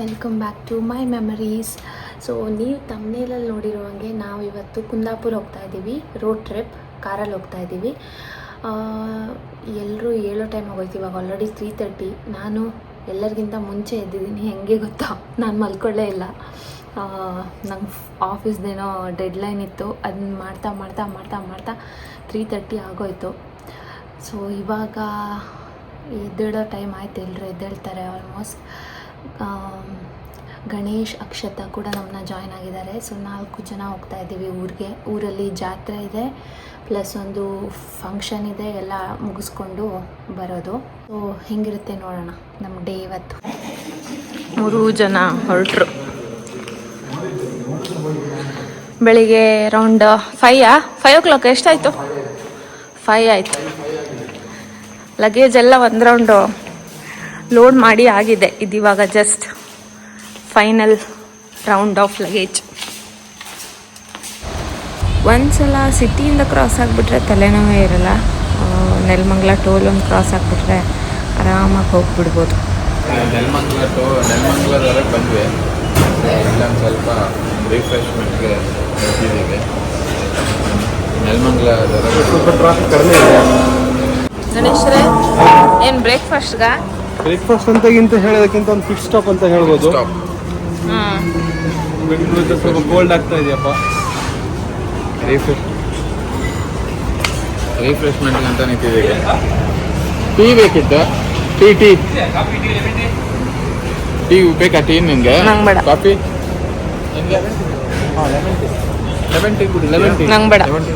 Welcome back to my memories so ನೀವು ತಮ್ಮನೇಲಲ್ಲಿ ಹಾಗೆ ನಾವು ಇವತ್ತು ಕುಂದಾಪುರ ಹೋಗ್ತಾ ಇದ್ದೀವಿ ರೋಡ್ ಟ್ರಿಪ್ ಕಾರಲ್ಲಿ ಹೋಗ್ತಾ ಇದ್ದೀವಿ ಎಲ್ಲರೂ ಏಳೋ ಟೈಮ್ ಆಗೋಯ್ತು. ಇವಾಗ ಆಲ್ರೆಡಿ ತ್ರೀ ತರ್ಟಿ ನಾನು ಎಲ್ಲರಿಗಿಂತ ಮುಂಚೆ ಎದ್ದಿದ್ದೀನಿ. ಹೆಂಗೆ ಗೊತ್ತಾ? ನಾನು ಮಲ್ಕೊಳ್ಳೇ ಇಲ್ಲ. ನಂಗೆ ಆಫೀಸ್ದೇನೋ ಡೆಡ್ಲೈನ್ ಇತ್ತು. ಅದನ್ನ ಮಾಡ್ತಾ ಮಾಡ್ತಾ ಮಾಡ್ತಾ ಮಾಡ್ತಾ ತ್ರೀ ತರ್ಟಿ ಆಗೋಯ್ತು. ಸೊ ಇವಾಗ ಎದ್ದೇಳೋ ಟೈಮ್ ಆಯ್ತು. ಎಲ್ಲರೂ ಎದ್ದೇಳ್ತಾರೆ ಆಲ್ಮೋಸ್ಟ್ ಗಣೇಶ್ ಅಕ್ಷತ ಕೂಡ ನಮ್ಮನ್ನ ಜಾಯ್ನ್ ಆಗಿದ್ದಾರೆ. ಸೊ ನಾಲ್ಕು ಜನ ಹೋಗ್ತಾ ಇದ್ದೀವಿ ಊರಿಗೆ. ಊರಲ್ಲಿ ಜಾತ್ರೆ ಇದೆ ಪ್ಲಸ್ ಒಂದು ಫಂಕ್ಷನ್ ಇದೆ, ಎಲ್ಲ ಮುಗಿಸ್ಕೊಂಡು ಬರೋದು. ಸೊ ಹೆಂಗಿರುತ್ತೆ ನೋಡೋಣ ನಮ್ಮ ಡೇ ಇವತ್ತು. ಮೂರು ಜನ ಹೊರಟರು. ಬೆಳಿಗ್ಗೆ ರೌಂಡ್ ಫೈಯಾ ಫೈವ್ ಓ ಕ್ಲಾಕ್ ಎಷ್ಟಾಯಿತು? ಫೈ ಆಯಿತು. ಲಗೇಜ್ ಎಲ್ಲ ಒಂದು ರೌಂಡು ಲೋಡ್ ಮಾಡಿ ಆಗಿದೆ. ಇದಿವಾಗ just final round of luggage ಒಂದ್ಸಲ ಸಿಟಿಯಿಂದ ಕ್ರಾಸ್ ಆಗಿಬಿಟ್ರೆ ತಲೆನೋವೇ ಇರಲ್ಲ. ನೆಲಮಂಗ್ಲ ಟೋಲ್ ಒಂದು ಕ್ರಾಸ್ ಆಗಿಬಿಟ್ರೆ ಆರಾಮಾಗಿ ಹೋಗ್ಬಿಡ್ಬೋದು. ಗಣೇಶ್ರೆ ಟು ನೆಲಮಂಗಲದವರೆಗೆ ಬಂದ್ವಿ. ಇಲ್ಲೊಂದು ಸ್ವಲ್ಪ ರಿಫ್ರೆಶ್ಮೆಂಟ್ಗೆ ಹೋಗಿದ್ದೀವಿ. ನೆಲಮಂಗಲದವರೆಗೆ ಸ್ವಲ್ಪ ಟ್ರಾಫಿಕ್ ಕಡಿಮೆ ಇದೆ. ಗಣೇಶ್ರೇ ಏನು ಬ್ರೇಕ್ಫಾಸ್ಟ್ಗ ಬ್ರೇಕ್ಫಾಸ್ಟ್ ಅಂತಗಿಂತ ಹೇಳೋದಕ್ಕಿಂತ ಒಂದು ಫಿಕ್ಸ್ ಸ್ಟಾಪ್ ಅಂತ ಹೇಳ್ಬೋದು. ಬೆಂಗಳೂರಿಂದ ಸ್ವಲ್ಪ ಕೋಲ್ಡ್ ಆಗ್ತಾ ಇದೆಯಪ್ಪ. ರಿಫ್ರೆಶ್ ರಿಫ್ರೆಶ್ಮೆಂಟ್ ಅಂತ ನಿಂತಿದ್ದೀವಿ ಟೀ ಬೇಕಿತ್ತು? ಟೀ ಟೀ ಟೀ ಬೇಕಾ ಟೀ ನಿಮಗೆ. ಕಾಫಿ ಲೆಮನ್ ಟೀ ಕುಡಿ ಲೆಮನ್ ಟೀ ನಂಗ್ ಬೇಡ. ಲೆಮನ್ ಟೀ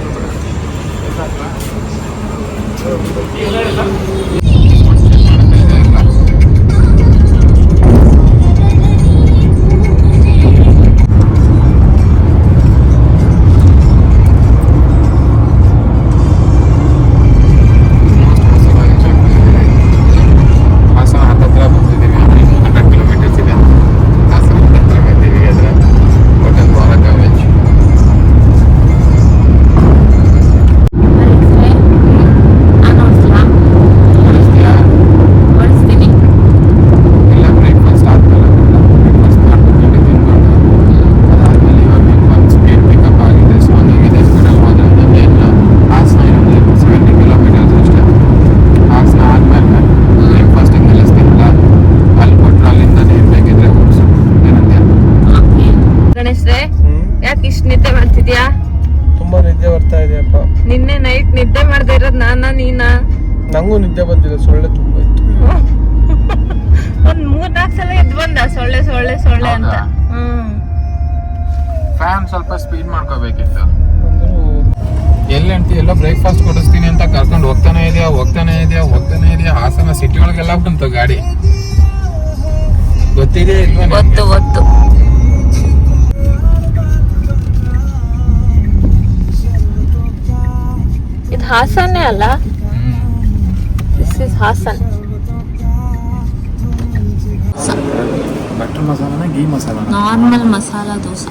ನಂಗೂ ನಿದ್ದೆ ಬಂದಿಲ್ಲ ಸೊಳ್ಳೆ ತುಂಬ ಇತ್ತು. ಒಂದ್ ಮೂರ್ ನಾಲ್ಕು ಸಲ ಎದ್ದು ಬಂದ ಸೊಳ್ಳೆ ಸೊಳ್ಳೆ ಸೊಳ್ಳೆ ಅಂತ. ಹೌದಾ? ಹ್ಮ್. ಫ್ಯಾನ್ ಸ್ವಲ್ಪ ಸ್ಪೀಡ್ ಮಾಡ್ಕೋಬೇಕಿತ್ತು. ಅಂದ್ರೂ ಎಲ್ಲಿ ಅಂತಿ ಎಲ್ಲ ಬ್ರೇಕ್ಫಾಸ್ಟ್ ಕೊಡಿಸ್ತೀನಿ ಅಂತ ಕರ್ಕೊಂಡು ಹೋಗ್ತಾನೆ ಇದೆಯಾ ಹೋಗ್ತಾನೆ ಇದೆಯಾ ಹೋಗ್ತಾನೆ ಇದೆಯಾ. ಹಾಸನ ಸಿಟಿ ಒಳಗೆಲ್ಲ ಬಂತು ಗಾಡಿ. ಗೊತ್ತಿದೆ ಇಲ್ವಾ ನಿಮ್ಗೆ? ಗೊತ್ತು ಗೊತ್ತು. ಇದು ಹಾಸನ್ನೇ ಅಲ್ಲ? Hmm. This is Hassan butter ಮಸಾಲಾನ ಗೀ ಮಸಾಲಾನ ನಾರ್ಮಲ್ ಮಸಾಲ ದೋಸೆ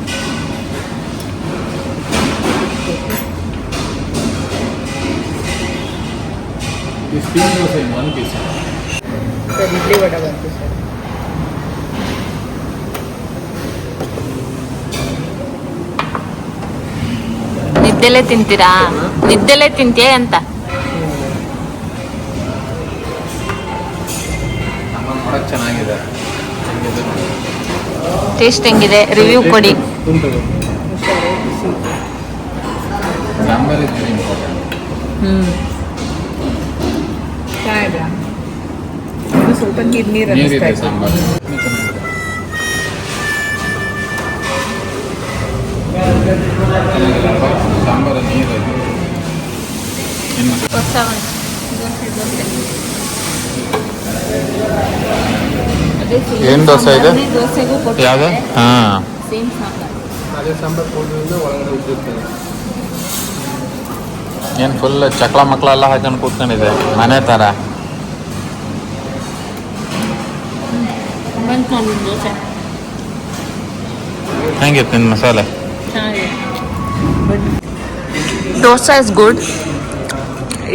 ಈ steam dosa one piece idli vada ಬಂತು ಸರ್ ನಿದ್ದೆಲೆ ತಿಂತೀರಾ ನಿದ್ದೆಲೆ ತಿಂತೀಯ ಅಂತ ಟೇಸ್ಟ್ ಹೆಂಗಿದೆ? ರಿವ್ಯೂ ಕೊಡಿ. ಸ್ವಲ್ಪ ನೀರು ನೀರು ಅನ್ನಿಸ್ತಾ ಸಾಂಬಾರ್ ನೀರು ಹೊಸ ದೋಸೆ ದೋಸೆ ಏನ್ ದೋಸೆ ಇದೆ? ಯಾವ್ದು? ಹಾಂ. ಏನು ಫುಲ್ ಚಕ್ಲ ಮಕ್ಳ ಎಲ್ಲ ಹಾಕೊಂಡು ಕೂತ್ಕೊಂಡಿದೆ ಮನೆ ಥರ ಹೆಂಗಿತ್ತು ನಿನ್ನ masala? Dosa is good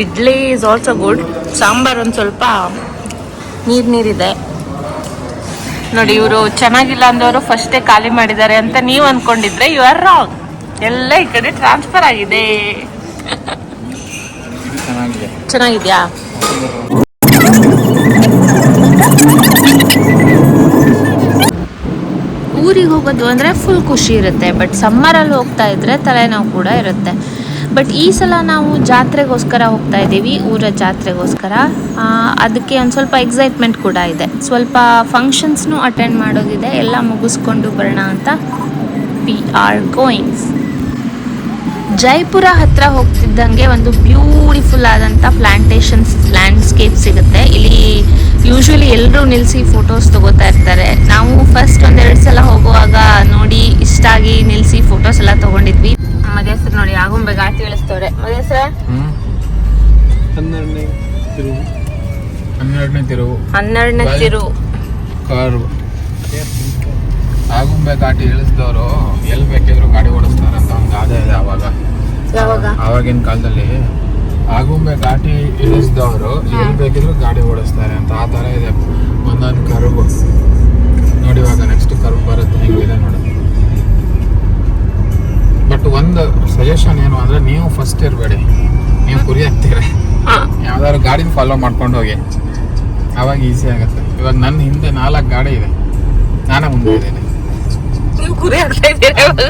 idli is also good sambar ಒಂದು ಸ್ವಲ್ಪ ನೀರು ನೀರಿದೆ. ನೋಡಿ ಇವರು ಚೆನ್ನಾಗಿಲ್ಲ ಅಂದವರು ಫಸ್ಟೇ ಖಾಲಿ ಮಾಡಿದ್ದಾರೆ ಅಂತ ನೀವು ಅನ್ಕೊಂಡಿದ್ರೆ ಯು ಆರ್ ರಾಂಗ್ ಎಲ್ಲ ಈ ಕಡೆ ಟ್ರಾನ್ಸ್ಫರ್ ಆಗಿದೆ. ಚೆನ್ನಾಗಿದ್ಯಾ? ಊರಿಗೆ ಹೋಗೋದು ಅಂದರೆ ಫುಲ್ ಖುಷಿ ಇರುತ್ತೆ ಬಟ್ ಸಮ್ಮರಲ್ಲಿ ಹೋಗ್ತಾ ಇದ್ರೆ ತಲೆನೋವು ಕೂಡ ಇರುತ್ತೆ. ಬಟ್ ಈ ಸಲ ನಾವು ಜಾತ್ರೆಗೋಸ್ಕರ ಹೋಗ್ತಾ ಇದ್ದೀವಿ, ಊರ ಜಾತ್ರೆಗೋಸ್ಕರ. ಅದಕ್ಕೆ ಒಂದು ಸ್ವಲ್ಪ ಎಕ್ಸೈಟ್ಮೆಂಟ್ ಕೂಡ ಇದೆ. ಸ್ವಲ್ಪ ಫಂಕ್ಷನ್ಸ್ನು ಅಟೆಂಡ್ ಮಾಡೋದಿದೆ. ಎಲ್ಲ ಮುಗಿಸ್ಕೊಂಡು ಬರೋಣ ಅಂತ ವಿ ಆರ್ ಗೋಯಿಂಗ್ಸ್ ಜೈಪುರ ಹತ್ರ ಹೋಗ್ತಿದ್ದಂಗೆ ಒಂದು ಬ್ಯೂಟಿಫುಲ್ ಆದಂಥ ಪ್ಲಾಂಟೇಶನ್ಸ್ ಲ್ಯಾಂಡ್ಸ್ಕೇಪ್ ಸಿಗುತ್ತೆ. ಇಲ್ಲಿ ಯೂಶ್ವಲಿ ಎಲ್ಲರೂ ನಿಲ್ಲಿಸಿ ಫೋಟೋಸ್ ತಗೋತಾ ಇರ್ತಾರೆ. ನಾವು ಫಸ್ಟ್ ಒಂದೆರಡು ಸಲ ಹೋಗುವಾಗ ನೋಡಿ ಇಷ್ಟ ಆಗಿ ನಿಲ್ಲಿಸಿ ಫೋಟೋಸ್ ಎಲ್ಲ ತಗೊಂಡಿದ್ವಿ. ಮದುವೆ ಹೆಸರು ನೋಡಿ ಆಗುಂಬೆ ಘಾಟಿ ಇಳಿಸ್ತವ್ರೆ ಮದುವೆ ಹೆಸರು? ಹನ್ನೆರಡನೇ ತಿರುವು. ಹನ್ನೆರಡನೇ ತಿರುವು. ಹನ್ನೆರಡನೇ ತಿರುವು. ತಿರು ಕಾರು. ಆಗುಂಬೆ ಘಾಟಿ ಇಳಿಸಿದವರು ಎಲ್ಲಿ ಬೇಕಿದ್ರು ಗಾಡಿ ಓಡಿಸ್ತಾರೆ ಅಂತ ಒಂದು ಗಾದೆ ಇದೆ ಅವಾಗ. ಯಾವಾಗ? ಆವಾಗಿನ ಕಾಲದಲ್ಲಿ ಆಗುಂಬೆ ಘಾಟಿ ಇಳಿಸಿದವರು ಎಲ್ಲಿ ಬೇಕಿದ್ರು ಗಾಡಿ ಓಡಿಸ್ತಾರೆ ಅಂತ ಆ ಥರ ಇದೆ. ಒಂದೊಂದು ಕರುಬು ನೋಡಿ ಇವಾಗ ನೆಕ್ಸ್ಟ್ ಕರು ಬರುತ್ತೆ ಹೆಂಗಿದೆ ನೋಡಿ. ಸಜೆಷನ್ ಏನು ಅಂದ್ರೆ ನೀವು ಫಸ್ಟ್ ಇರಬೇಡಿ. ನೀವು ಕುರಿ ಹಾಕ್ತೀರ. ಯಾವ್ದಾದ್ರು ಗಾಡಿನ ಫಾಲೋ ಮಾಡ್ಕೊಂಡು ಹೋಗಿ. ಅವಾಗ ಈಸಿ ಆಗುತ್ತೆ. ಇವಾಗ ನನ್ನ ಹಿಂದೆ ನಾಲ್ಕು ಗಾಡಿ ಇದೆ. ನಾನೇ ಮುಂದೆ ಇದ್ದೀನಿ.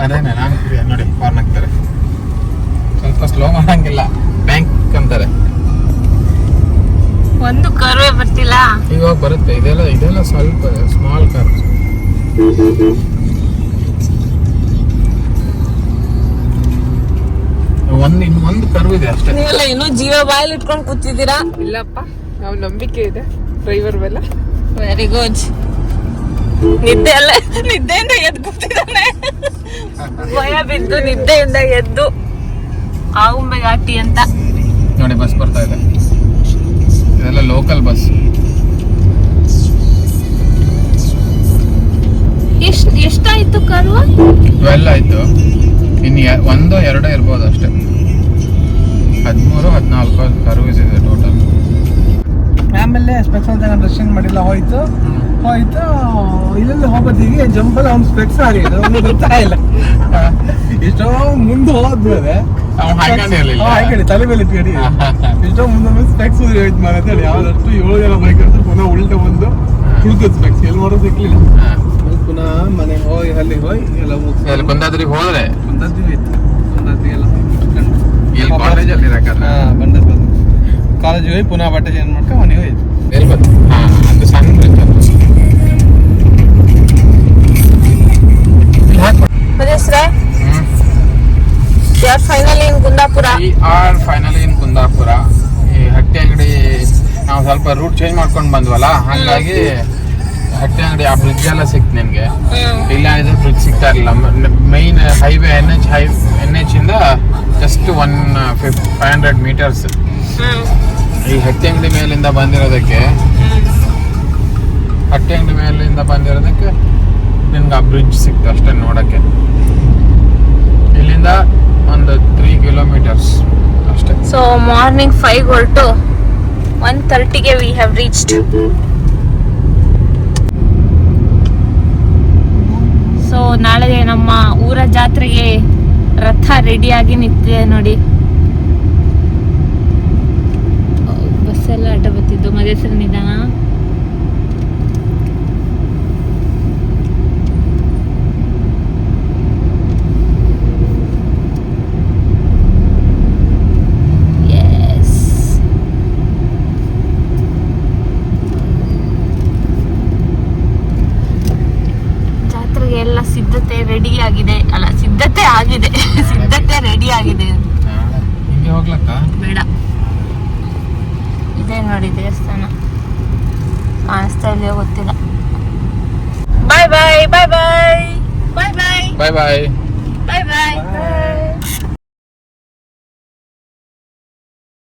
ಅದೇನೆ ನಾನು ಕುರಿ ನೋಡಿ ಫಾರ್ನ್ ಹಾಕ್ತಾರೆ ಸ್ವಲ್ಪ ಸ್ಲೋ ಮಾಡಂಗಿಲ್ಲ. ಬ್ಯಾಂಕ್ ಅಂತಾರೆ. ಒಂದು ಕರ್ವೇ ಬರ್ತಿಲ್ಲ. ಇವಾಗ ಬರುತ್ತೆ. ಇದೆಲ್ಲ ಇದೆಲ್ಲ ಸ್ವಲ್ಪ ಸ್ಮಾಲ್ ಕಾರ್ ಒಂದ್ ಇನ್ ಒಂದು ಕರು ಇದೆ ಅಷ್ಟೇ. ನೀವೆಲ್ಲ ಇನ್ನೂ ಜೀವ ಬಾಯಲ್ಲಿ ಇಟ್ಕೊಂಡು ಕೂತಿದ್ದೀರಾ? ಇಲ್ಲಪ್ಪ ನಾವು ನಂಬಿಕೆ ಇದೆ ಡ್ರೈವರ್ ಮೇಲೆ. ವೆರಿ ಗುಡ್ ನಿದ್ದೆ ಅಲ್ಲ ನಿದ್ದೆಯಿಂದ ಎದ್ದು ಕೂತಿದ್ದಾನೆ. ಭಯ ಬಿದ್ದು ನಿದ್ದೆಯಿಂದ ಎದ್ದು ಆಗುಂಬೆ ಗಾಟಿ ಅಂತ. ನೋಡಿ ಬಸ್ ಬರ್ತಾ ಇದೆ. ಇದೆಲ್ಲ ಲೋಕಲ್ ಬಸ್ ಎಷ್ಟ್ ಎಷ್ಟಾಯ್ತು ಕರ್ವ ಟ್ವೆಲ್ ಆಯ್ತು. ಇನ್ನು ಒಂದೋ ಎರಡೋ ಇರ್ಬೋದು ಅಷ್ಟೇ. ಹದಿಮೂರು ಹದಿನಾಲ್ಕು ಸರ್ವಿಸ್ ಇದೆ ಟೋಟಲ್ ಆಮೇಲೆ ಸ್ಪೆಕ್ಸ್ ಅಂತ ನಾನು ಡ್ರೆಸ್ಸಿಂಗ್ ಮಾಡಿಲ್ಲ ಹೋಯ್ತು. ಹೋಯ್ತು ಇಲ್ಲೆಲ್ಲ ಹೋಗೋದಿಗೆ ಜಂಪಲ್ ಅವ್ನ ಸ್ಪೆಕ್ಸ್ ಆಗಿ ಅವ್ನಿಗೆ ಗೊತ್ತಾಗಿಲ್ಲ ಇಷ್ಟೋ ಮುಂದೆ ಹೋದ್ಮೇಲೆ ಅವ್ನು ಹಾಕೊಂಡು ತಲೆ ಮೇಲೆ ಇಟ್ಕೊಂಡು ಎಷ್ಟೋ ಮುಂದೆ ಸ್ಪೆಕ್ಸ್ ಮನೆ ಅಂತೇಳಿ ಯಾವ್ದಷ್ಟು ಏಳು ಜನ ಬೈಕ್ ಪುನಃ ಉಲ್ಟ ಬಂದು ಹುಡುಕದ್ ಸ್ಪೆಕ್ಸ್ ಎಲ್ಲಿ ಮಾಡೋದು ಸಿಕ್ಲಿಲ್ಲ. ಪುನಃ ಮನೆಗೆ ಹೋಗಿ ಅಲ್ಲಿ ಹೋಗಿ ಎಲ್ಲ ಮುಗಿಸಿ ಅಲ್ಲಿ ಕುಂದಾದ್ರಿಗೆ ಹೋದ್ರೆ? ಬಂದದ್ದು ಇತ್ತು ಬಂದದ್ದು ಎಲ್ಲ ಇಲ್ಲಿ ಕಾಲೇಜಲ್ಲಿ ಇರಕಲ್ಲ ಹಾ ಬಂದದ್ದು ಬಂದು ಕಾಲೇಜಿಗೆ ಹೋಗಿ ಪುನಃ ಬಟ್ಟೆ ಚೇಂಜ್ ಮಾಡ್ಕೊಂಡು ಮನೆಗೆ ಹೋಯ್ತು. ಎಲ್ಲಿ ಬಂತು ಹಾ ಅದು ಸಣ್ಣ final in Kundapur? We are finally in Kundapur? ಈ ಹಟ್ಟಿ ಅಂಗಡಿ ನಾವು ಸ್ವಲ್ಪ ರೂಟ್ ಚೇಂಜ್ ಮಾಡ್ಕೊಂಡು ಬಂದ್ವಲ್ಲ ಹಂಗಾಗಿ ಹಟ್ಟಿ ಅಂಗಡಿ ಆ ಬ್ರಿಡ್ಜ್ ಎಲ್ಲ ಸಿಕ್ತು ನಿಮ್ಗೆ. ಇಲ್ಲ ಅಂದ್ರೆ ಬ್ರಿಡ್ಜ್ ಸಿಗ್ತಾ ಇರಲಿಲ್ಲ. Main highway N H high N H ಇಂದ just one fif five hundred metres ಈ ಹಟ್ಟಿ ಅಂಗಡಿ ಮೇಲಿಂದ ಬಂದಿರೋದಕ್ಕೆ ಹಟ್ಟಿ ಅಂಗಡಿ ಮೇಲಿಂದ ಬಂದಿರೋದಕ್ಕೆ ನಿಮ್ಗೆ ಆ ಬ್ರಿಡ್ಜ್ ಸಿಕ್ತು ಅಷ್ಟೇ ನೋಡಕ್ಕೆ. ಇಲ್ಲಿಂದ ಒಂದು ತ್ರೀ ಕಿಲೋಮೀಟರ್ಸ್ ಅಷ್ಟೇ. ಸೊ ಮಾರ್ನಿಂಗ್ ಫೈವ್ ಹೊರಟು. ಒನ್ ತರ್ಟಿಗೆ ವಿ ಹ್ಯಾವ್ ರೀಚ್ಡ್ ಸೊ ನಾಳೆ ನಮ್ಮ ಊರ ಜಾತ್ರೆಗೆ ರಥ ರೆಡಿಯಾಗಿ ನಿಂತಿದೆ ನೋಡಿ. ಬಸ್ಸೆಲ್ಲ ಆಟ ಬರ್ತಿದ್ದು ಮದೇಸರ ನಿಧಾನ. ಎಲ್ಲ ಸಿದ್ಧತೆ ರೆಡಿ ಆಗಿದೆ ಅಲ್ಲ ಸಿದ್ಧತೆ ಆಗಿದೆ ಸಿದ್ಧತೆ ರೆಡಿ ಆಗಿದೆ. ನಾಳೆ ಹಿಂಗೆ ಹೋಗ್ಲಕ್ಕ? ಬೇಡ. ಇದೆ ನೋಡಿ ದೇವಸ್ಥಾನ. ಕಾಣಿಸ್ತಾ ಇದೆಯೋ ಗೊತ್ತಿಲ್ಲ. ಬಾಯ್ ಬಾಯ್ ಬಾಯ್ ಬಾಯ್ ಬಾಯ್ ಬಾಯ್ ಬಾಯ್ ಬಾಯ್ ಬಾಯ್ ಬಾಯ್